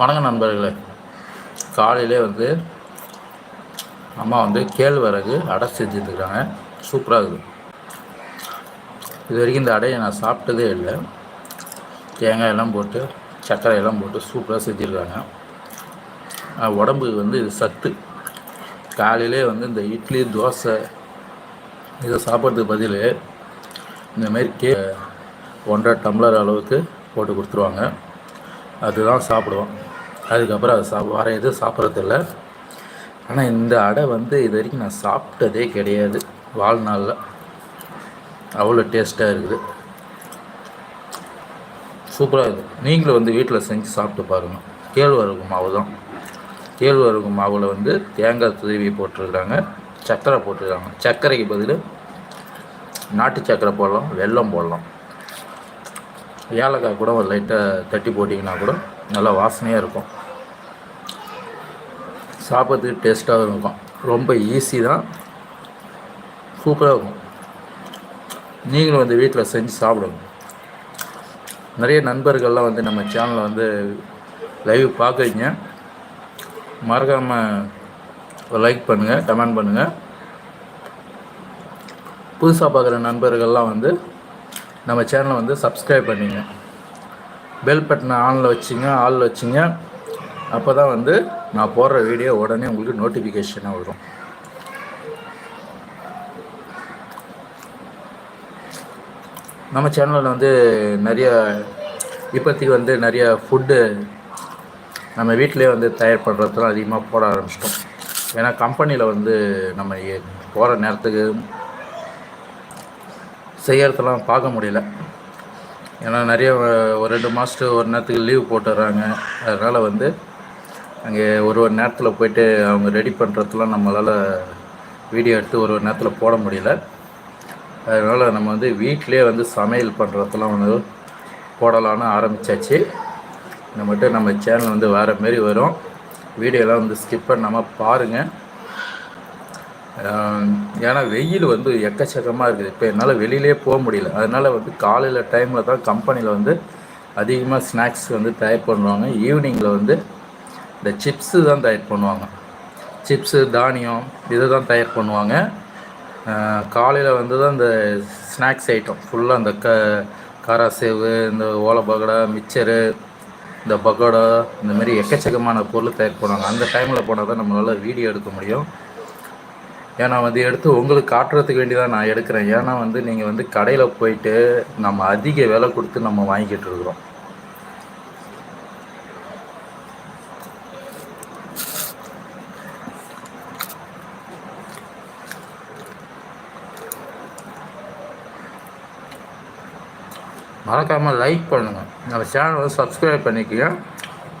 வணக்கம் நண்பர்களே. காலையிலே வந்து அம்மா வந்து கேழ்வரகு அடை செஞ்சுருக்குறாங்க சூப்பராக இருக்குது. இது வரைக்கும் இந்த அடையை நான் சாப்பிட்டதே இல்லை. தேங்காய் எல்லாம் போட்டு சர்க்கரை எல்லாம் போட்டு சூப்பராக செஞ்சுருக்காங்க. உடம்புக்கு வந்து இது சத்து. காலையிலே வந்து இந்த இட்லி தோசை இதை சாப்பிட்றதுக்கு பதில் இந்தமாரி கே ஒன்றரை டம்ளர் அளவுக்கு போட்டு கொடுத்துருவாங்க. அதுதான் சாப்பிடுவோம். அதுக்கப்புறம் அது சாப் வேறு எதுவும் சாப்பிட்றதில்ல. ஆனால் இந்த அடை வந்து இது வரைக்கும் நான் சாப்பிட்டதே கிடையாது வாழ்நாளில். அவ்வளோ டேஸ்ட்டாக இருக்குது. சூப்பராக இருக்குது நீங்களும் வந்து வீட்டில் செஞ்சு சாப்பிட்டு பாருங்கள் கேழ்வரகு மாவு தான். கேழ்வரகு மாவில் வந்து தேங்காய் துருவி போட்டிருக்காங்க சர்க்கரை போட்டிருக்காங்க. சர்க்கரைக்கு பதில் நாட்டு சர்க்கரை போடலாம் வெல்லம் போடலாம். ஏலக்காய் கூட ஒரு லைட்டாக தட்டி போட்டிங்கன்னா கூட நல்லா வாசனையாக இருக்கும். சாப்பிட்றதுக்கு டேஸ்ட்டாகவும் இருக்கும். ரொம்ப ஈஸி தான். சூப்பராக இருக்கும். நீங்களும் வந்து வீட்டில் செஞ்சு சாப்பிடுங்க. நிறைய நண்பர்கள்லாம் வந்து நம்ம சேனலில் வந்து லைவ் பார்க்குறீங்க. மறக்காமல் லைக் பண்ணுங்கள் கமெண்ட் பண்ணுங்கள் புதுசாக பார்க்குற நண்பர்கள்லாம் வந்து நம்ம சேனலை வந்து சப்ஸ்கிரைப் பண்ணிங்க. பெல் பட்டனை ஆனில் வச்சுங்க ஆளில் வச்சுங்க. அப்போ தான் வந்து நான் போடுற வீடியோ உடனே உங்களுக்கு நோட்டிஃபிகேஷனாக வரும். நம்ம சேனலில் வந்து நிறைய இப்போதைக்கு வந்து நிறைய ஃபுட்டு நம்ம வீட்டிலே வந்து தயார் பண்ணுறதுலாம் அதிகமாக போட ஆரம்பிச்சிட்டோம். ஏன்னா கம்பெனியில் வந்து நம்ம போகிற நேரத்துக்கு செய்யறதெல்லாம் பார்க்க முடியல. ஏன்னா நிறைய ஒரு ரெண்டு மாதத்துக்கு ஒரு நேரத்துக்கு லீவ் போட்டுடுறாங்க. அதனால் வந்து அங்கே ஒரு ஒரு நேரத்தில் போயிட்டு அவங்க ரெடி பண்ணுறதுலாம் நம்மளால் வீடியோ எடுத்து ஒரு ஒரு நேரத்தில் போட முடியல. அதனால் நம்ம வந்து வீட்டிலே வந்து சமையல் பண்ணுறதெல்லாம் வந்து போடலான்னு ஆரம்பித்தாச்சு நம்மகிட்ட நம்ம சேனல் வந்து வேறு மாரி வரும். வீடியோலாம் வந்து ஸ்கிப் பண்ணாமல் பாருங்கள் ஏன்னா வெயில் வந்து எக்கச்சக்கமாக இருக்குது. இப்போ என்னால் வெளியிலே போக முடியல. அதனால் வந்து காலையில் டைமில் தான் கம்பெனியில் வந்து அதிகமாக ஸ்நாக்ஸ் வந்து தயார் பண்ணுவாங்க. ஈவினிங்கில் வந்து இந்த சிப்ஸு தான் தயார் பண்ணுவாங்க. சிப்ஸு தானியம் இதை தான் தயார் பண்ணுவாங்க. காலையில் வந்து தான் இந்த ஸ்நாக்ஸ் ஐட்டம். ஃபுல்லாக இந்த க காரா சேவு இந்த ஓலை பகோடா மிச்சரு இந்த பகோடா இந்த மாதிரி எக்கச்சக்கமான பொருள் தயார் பண்ணுவாங்க. அந்த டைமில் போனால் தான் நம்மளால் வீடியோ எடுக்க முடியும். ஏன்னா வந்து எடுத்து உங்களுக்கு காட்டுறதுக்கு வேண்டி தான் நான் எடுக்கிறேன். ஏன்னா வந்து நீங்கள் வந்து கடையில் போயிட்டு நம்ம அதிக விலை கொடுத்து நம்ம வாங்கிக்கிட்டு இருக்கிறோம். மறக்காமல் லைக் பண்ணுங்கள் நம்ம சேனல் வந்து சப்ஸ்கிரைப் பண்ணிக்கங்க.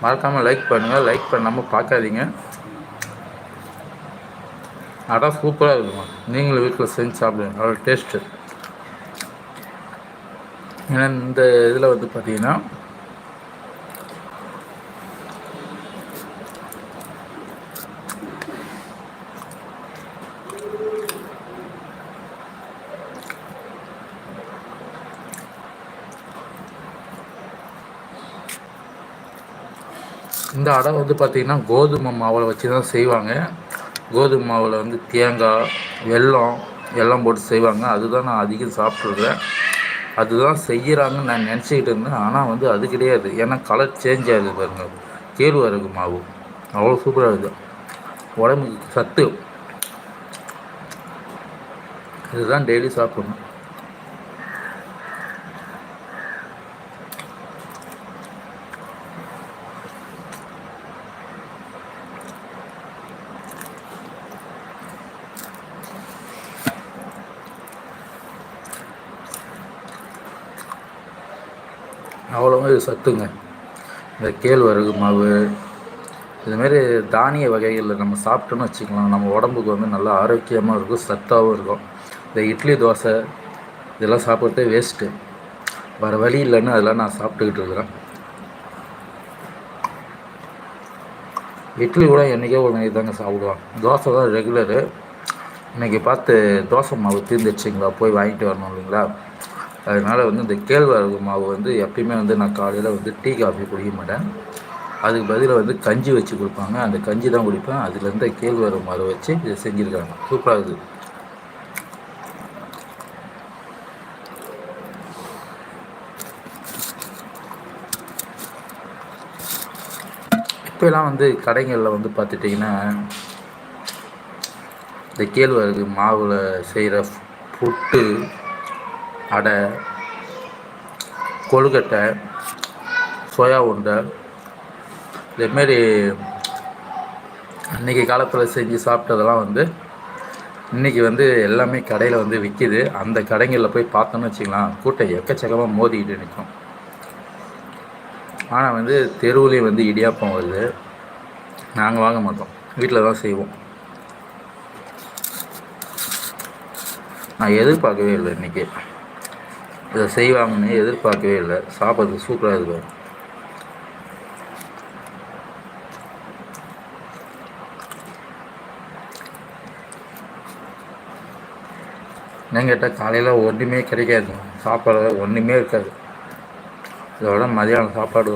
மறக்காமல் லைக் பண்ணுங்கள் லைக் பண்ணாமல் பார்க்காதீங்க. அதான் சூப்பராக இருக்குமா? நீங்களும் வீட்டில் செஞ்சு சாப்பிடுங்க. அவ்வளோ டேஸ்ட்டு ஏன்னா இந்த இதில் வந்து பார்த்தீங்கன்னா இந்த அடை வந்து பார்த்திங்கன்னா கோதுமை மாவில் வச்சு தான் செய்வாங்க. கோதுமை மாவில் வந்து தேங்காய் வெல்லம் எல்லாம் போட்டு செய்வாங்க. அதுதான் நான் அதிகம் சாப்பிட்ருக்கேன் அதுதான் செய்கிறாங்கன்னு நான் நினச்சிக்கிட்டு இருந்தேன். ஆனால் வந்து அது கிடையாது. ஏன்னா கலர் சேஞ்ச் ஆகுது பாருங்க. கேழ்வரகு மாவு. அவ்வளோ சூப்பராக இருக்குது உடம்புக்கு சத்து. இதுதான் டெய்லி சாப்பிடணும். அவ்வளோவா இது சத்துங்க. இந்த கேழ்வரகு மாவு இதுமாரி தானிய வகைகளில் நம்ம சாப்பிட்டோன்னு வச்சுக்கலாம். நம்ம உடம்புக்கு வந்து நல்லா ஆரோக்கியமாக இருக்கும் சத்தாகவும் இருக்கும். இந்த இட்லி தோசை இதெல்லாம் சாப்பிட்றதே வேஸ்ட்டு வேறு வழி இல்லைன்னு அதெல்லாம் நான் சாப்பிட்டுக்கிட்டு இருக்கிறேன். இட்லி கூட என்றைக்கே ஒரு நாளைக்கு தாங்க சாப்பிடுவான். தோசை தான் ரெகுலரு இன்றைக்கி பார்த்து தோசை மாவு தீர்ந்துடுச்சிங்களா? போய் வாங்கிட்டு வரணும் இல்லைங்களா? அதனால் வந்து இந்த கேழ்வரகு மாவு வந்து எப்பயுமே வந்து நான் காலையில் வந்து டீ காஃபி குடிக்க மாட்டேன். அதுக்கு பதிலாக வந்து கஞ்சி வச்சு கொடுப்பாங்க. அந்த கஞ்சி தான் குடிப்பேன். அதுலேருந்து கேழ்வரகு மாவு வச்சு இதை செஞ்சுருக்காங்க. சூப்பராக இருக்குது. இப்போலாம் வந்து கடைகளில் வந்து பார்த்துட்டிங்கன்னா இந்த கேழ்வரகு மாவில் செய்கிற புட்டு அடை கொழுக்கட்டை சோயா உருண்டை இதேமாரி அன்றைக்கி காலத்தில் செஞ்சு சாப்பிட்டதெல்லாம் வந்து இன்றைக்கி வந்து எல்லாமே கடையில் வந்து விற்கிது அந்த கடைகளில் போய் பார்த்தோன்னு வச்சுக்கலாம். கூட்டம் எக்கச்சக்கமாக மோதிக்கிட்டு நிற்கும் ஆனால் வந்து தெருவுலேயும் வந்து இடியாப்பம் வருது. நாங்கள் வாங்க மாட்டோம். வீட்டில் தான் செய்வோம். நான் எதிர்பார்க்கவே இல்லை இன்றைக்கி இதை செய்வாங்கன்னு எதிர்பார்க்கவே இல்லை. சாப்பிட்றது சூப்பராக இருக்கும் என்ன கேட்டால் காலையில் ஒன்றுமே கிடைக்காது. சாப்பாடு ஒன்றுமே இருக்காது. இதோட மதியானம் சாப்பாடு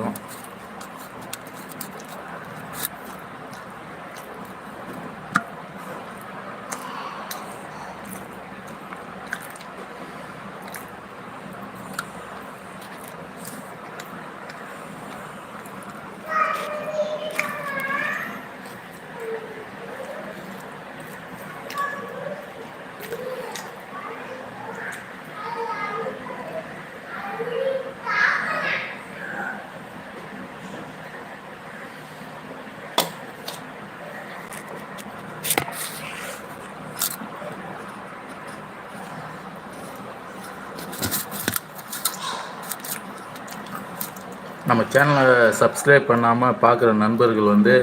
சேனலை சப்ஸ்கிரைப் பண்ணாமல் பார்க்குற நண்பர்கள் வந்து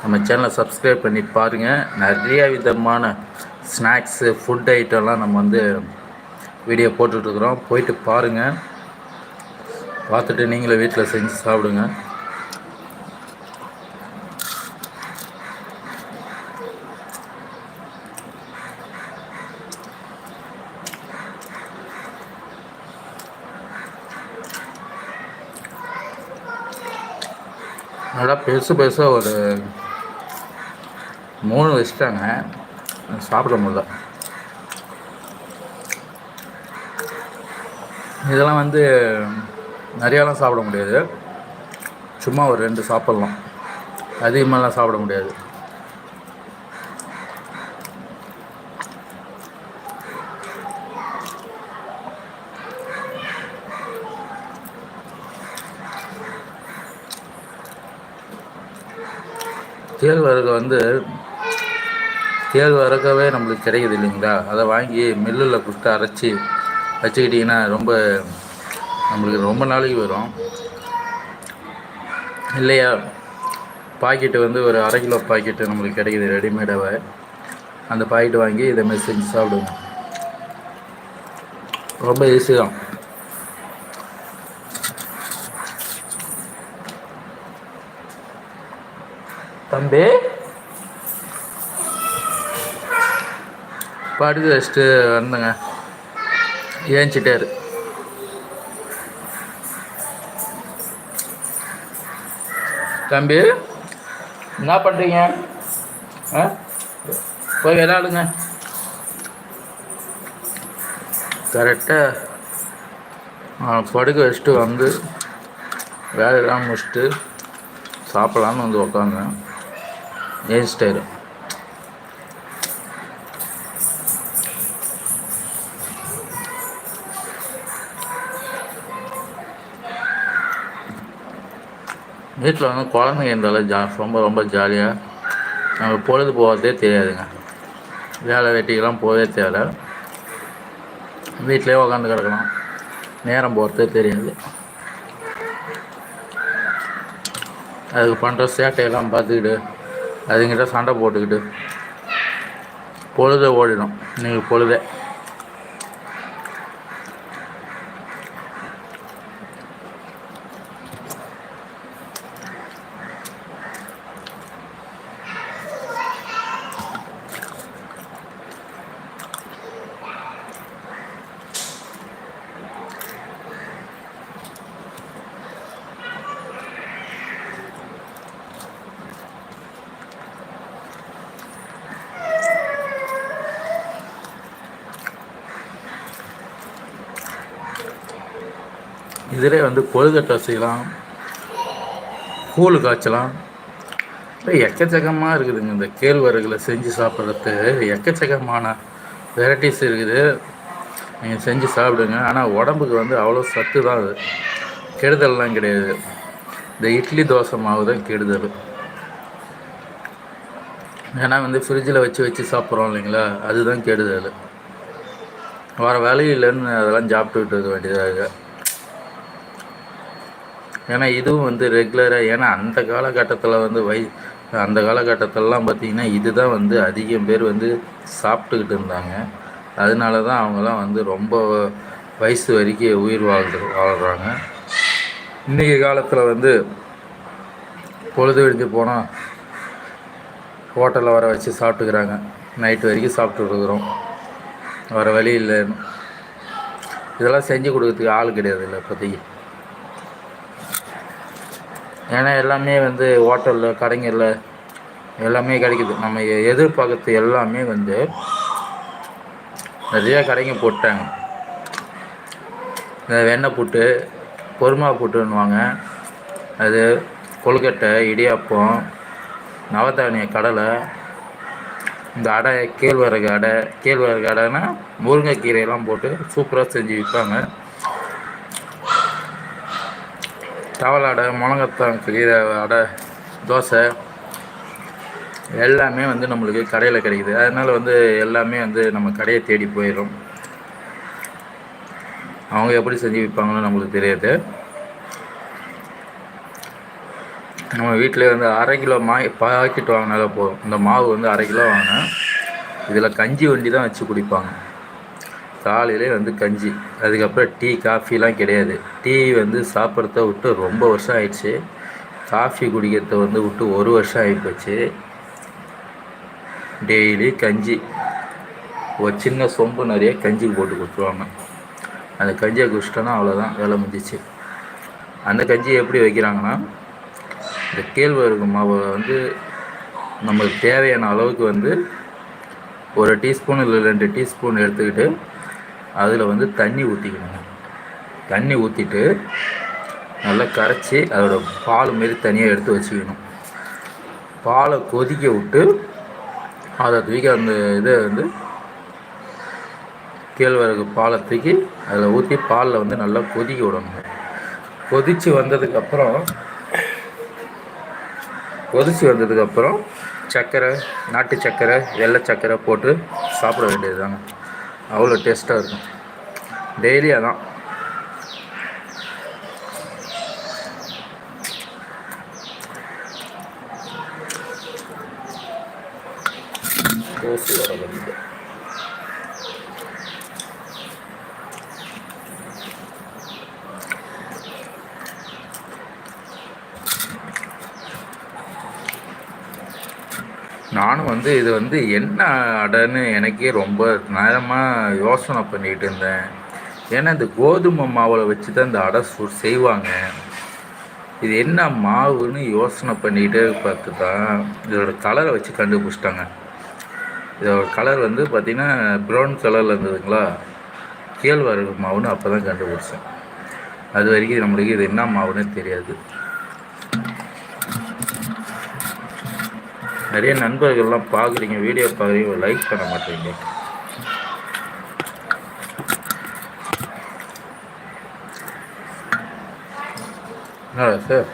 நம்ம சேனலை சப்ஸ்கிரைப் பண்ணி பாருங்கள் நிறைய விதமான ஸ்நாக்ஸு ஃபுட் ஐட்டம்லாம் நம்ம வந்து வீடியோ போட்டுட்ருக்குறோம் போயிட்டு பாருங்கள் பார்த்துட்டு நீங்களே வீட்டில் செஞ்சு சாப்பிடுங்க நல்லா பெருசு பெருசாக ஒரு மூணு வச்சுட்டாங்க. சாப்பிட முடியல. இதெல்லாம் வந்து நிறையாலாம் சாப்பிட முடியாது. சும்மா ஒரு ரெண்டு சாப்பிட்லாம். அதிகமாகலாம் சாப்பிட முடியாது. கேழ்வரகு வந்து கேழ்வரகவே நம்மளுக்கு கிடைக்குது இல்லைங்களா? அதை வாங்கி மில்லில் கொடுத்து அரைச்சி வச்சுக்கிட்டிங்கன்னா ரொம்ப நம்மளுக்கு ரொம்ப நாளைக்கு வரும். இல்லையா? பாக்கெட்டு வந்து ஒரு அரை கிலோ பாக்கெட்டு நம்மளுக்கு கிடைக்குது ரெடிமேடாவை அந்த பாக்கெட்டு வாங்கி இதை மாதிரி செஞ்சு சாப்பிடுவோம். ரொம்ப ஈஸி தான். தம்பி. படுத்து வச்சுட்டு வந்தங்க ஏஞ்சிட்டாரு. தம்பி என்ன பண்ணுறீங்க ஆ? போய் விளாடுங்க கரெக்டாக படுக்க வச்சுட்டு வந்து வேலையெல்லாம் முடிச்சுட்டு சாப்பிட்லான்னு வந்து உக்காந்தேன். ஏஞ்சிட்டாரு வீட்டில் வந்து குழந்தைங்க இருந்தாலும் ஜா ரொம்ப ரொம்ப ஜாலியாக நம்ம பொழுது போகிறதே தெரியாதுங்க. வேலை வெட்டிக்கெல்லாம் போகவே தேவை வீட்டிலே உக்காந்து கிடக்கலாம். நேரம் போகிறதே தெரியாது. அதுக்கு பண்ணுற சேட்டையெல்லாம் பார்த்துக்கிட்டு அதுங்கிட்ட சண்டை போட்டுக்கிட்டு பொழுத ஓடிடும். நீங்கள் பொழுதே. இதிலே வந்து கொழுக்கட்டை செய்யலாம் கூழ் காய்ச்சலாம். எக்கச்சக்கமாக இருக்குதுங்க இந்த கேழ்வரகுல செஞ்சு சாப்பிட்றது எக்கச்சக்கமான வெரைட்டிஸ் இருக்குது. நீங்கள் செஞ்சு சாப்பிடுங்க. ஆனால் உடம்புக்கு வந்து அவ்வளோ சத்து தான் அது. கெடுதல்லாம் கிடையாது. இந்த இட்லி தோசை மாவு தான் கெடுதல். ஏன்னா வந்து ஃப்ரிட்ஜில் வச்சு வச்சு சாப்பிட்றோம் இல்லைங்களா? அதுதான் கெடுதல். வர வேலையில்லைன்னு அதெல்லாம் சாப்பிட்டுக்கிட்டு இருக்க வேண்டியதாக ஏன்னா இதுவும் வந்து ரெகுலராக ஏன்னா அந்த காலகட்டத்தில் வந்து வை அந்த காலகட்டத்திலலாம் பார்த்திங்கன்னா இதுதான் வந்து அதிகம் பேர் வந்து சாப்பிட்டுக்கிட்டு இருந்தாங்க. அதனால தான் அவங்களாம் வந்து ரொம்ப வயசு வரைக்கும் உயிர் வாழ்ந்து வாழ்கிறாங்க இன்றைக்கி காலத்தில் வந்து பொழுது விடிஞ்சு போனால் ஹோட்டலில் வர வச்சு சாப்பிட்டுக்கிறாங்க. நைட்டு வரைக்கும் சாப்பிட்டுருக்குறோம் வர வழி இல்லைன்னு. இதெல்லாம் செஞ்சு கொடுக்கறதுக்கு ஆள் கிடையாது இல்லை இப்போதைக்கு. ஏன்னா எல்லாமே வந்து ஹோட்டலில் கடைங்களில் எல்லாமே கிடைக்குது. நம்ம எதிர்பார்க்கறது எல்லாமே வந்து நிறையா கடைங்க போட்டாங்க. இந்த வெண்ணெய் புட்டு பொறுமா புட்டுன்னுவாங்க. அது கொழுக்கட்டை இடியாப்பம் நவதானிய கடலை இந்த அடை கேழ்வரகு அடை கேழ்வரகு அடைனா முருங்கைக்கீரையெல்லாம் போட்டு சூப்பராக செஞ்சு விற்பாங்க. தவளை அடை முழங்கத்தான் கீரை அடை தோசை எல்லாமே வந்து நம்மளுக்கு கடையில் கிடைக்குது. அதனால் வந்து எல்லாமே வந்து நம்ம கடையை தேடி போயிடும் அவங்க எப்படி செஞ்சு விற்பாங்கன்னு நம்மளுக்கு தெரியாது. நம்ம வீட்டில் வந்து அரை கிலோ மா பாக்கெட் வாங்கினாலே போதும். இந்த மாவு வந்து அரை கிலோ வாங்கினா இதில் கஞ்சி வண்டி தான் வச்சு குடிப்பாங்க. காலையிலே வந்து கஞ்சி. அதுக்கப்புறம் டீ காஃபிலாம் கிடையாது. டீ வந்து சாப்பிட்றத விட்டு ரொம்ப வருஷம் ஆயிடுச்சு. காஃபி குடிக்கிறத வந்து விட்டு ஒரு வருஷம் ஆகிப்போச்சு டெய்லி கஞ்சி. ஒரு சின்ன சொம்பு நிறைய கஞ்சி போட்டு கொடுத்துருவாங்க. அந்த கஞ்சியை குடிச்சிட்டோன்னா அவ்வளோதான் வேலை முடிஞ்சிச்சு. அந்த கஞ்சியை எப்படி வைக்கிறாங்கன்னா இந்த கேழ்வரகு மாவை வந்து நம்மளுக்கு தேவையான அளவுக்கு வந்து ஒரு டீஸ்பூன் இல்லை ரெண்டு டீஸ்பூன் எடுத்துக்கிட்டு அதில் வந்து தண்ணி ஊற்றிக்கணுங்க தண்ணி ஊற்றிட்டு நல்லா கரைச்சி அதோட பால் மாரி தனியாக எடுத்து வச்சுக்கணும். பாலை கொதிக்க விட்டு அதை தூக்கி அந்த இதை வந்து கேழ்வரகு பாலை தூக்கி அதில் ஊற்றி பாலில் வந்து நல்லா கொதிக்க விடணும். கொதித்து வந்ததுக்கப்புறம் கொதித்து வந்ததுக்கப்புறம் சர்க்கரை நாட்டு சர்க்கரை வெள்ளை சர்க்கரை போட்டு சாப்பிட வேண்டியது தாங்க அவ்வளோ டேஸ்ட்டாக இருக்கும். டெய்லி அதான் கோசு வர வந்து நானும் வந்து இது வந்து என்ன அடைன்னு எனக்கே ரொம்ப நேரமாக யோசனை பண்ணிகிட்டு இருந்தேன். ஏன்னா இந்த கோதுமை மாவில் வச்சு தான் இந்த அடை சு செய்வாங்க. இது என்ன மாவுன்னு யோசனை பண்ணிகிட்டே பார்த்து தான் இதோட கலரை வச்சு கண்டுபிடிச்சிட்டாங்க. இதோட கலர் வந்து பார்த்திங்கன்னா ப்ரௌன் கலரில் இருந்ததுங்களா? கேழ்வரகு மாவுன்னு அப்போ தான் கண்டுபிடிச்சேன். அது வரைக்கும் நம்மளுக்கு இது என்ன மாவுன்னு தெரியாது. நிறைய நண்பர்கள்லாம் பார்க்குறீங்க வீடியோ பார்க்குறீங்க லைக் பண்ண மாட்டேங்க. சார்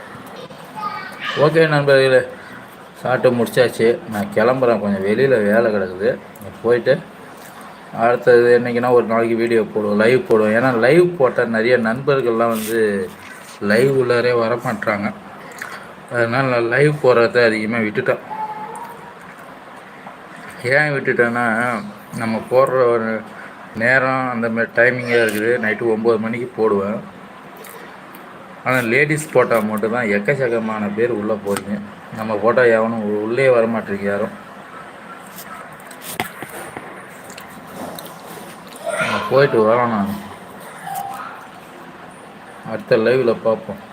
ஓகே நண்பர்களே சாப்பிட்டு முடிச்சாச்சு. நான் கிளம்புறேன். கொஞ்சம் வெளியில் வேலை கிடக்குது. போயிட்டு அடுத்தது என்றைக்குன்னா ஒரு நாளைக்கு வீடியோ போடுவோம் லைவ் போடுவோம். ஏன்னா லைவ் போட்டால் நிறைய நண்பர்கள்லாம் வந்து லைவ் உள்ளாரே வரமாட்டாங்க அதனால் நான் லைவ் போடுறத அதிகமாக விட்டுட்டேன். ஏன் விட்டுட்டேன்னா நம்ம போடுற ஒரு நேரம் அந்த மாதிரி டைமிங்காக இருக்குது. நைட்டு ஒம்பது மணிக்கு போடுவேன். ஆனால் லேடிஸ் போட்டால் மட்டும்தான் எக்கச்சக்கமான பேர் உள்ளே போகிறீங்க நம்ம போட்டால் எவனும் உள்ளே வரமாட்டேங்க யாரும். போயிட்டு வரோம் நான். அடுத்த லைவில் பார்ப்போம்.